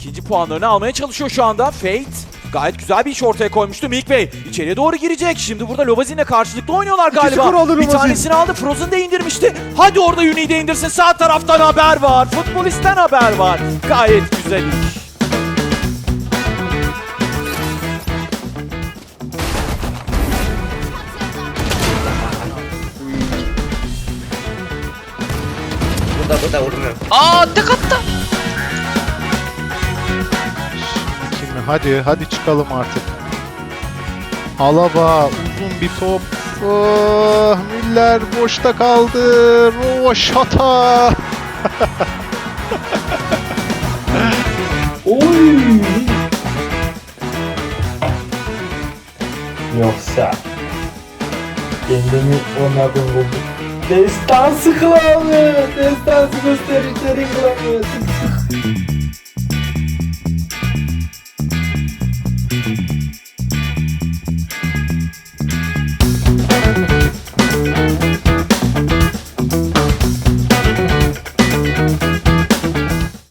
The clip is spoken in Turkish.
İkinci puanlarını almaya çalışıyor şu anda. Fate gayet güzel bir iş ortaya koymuştu. Milk Bey içeriye doğru girecek. Şimdi burada Lovazin'le karşılıklı oynuyorlar galiba. aldı bir tanesini aldı. Frozen de indirmişti. Hadi orada Uni'yi de indirsin. Sağ taraftan haber var. Futbolistten haber var. Gayet güzel iş. Burada burada vurmuyor. Aa tek attı. Hadi hadi çıkalım artık. Alaba uzun bir top. Ah, Müller boşta kaldı. Rovaşata. Yoksa kendimi onlardan buldum. Destansı kılavuz. Destansı göstericileri kılavuz.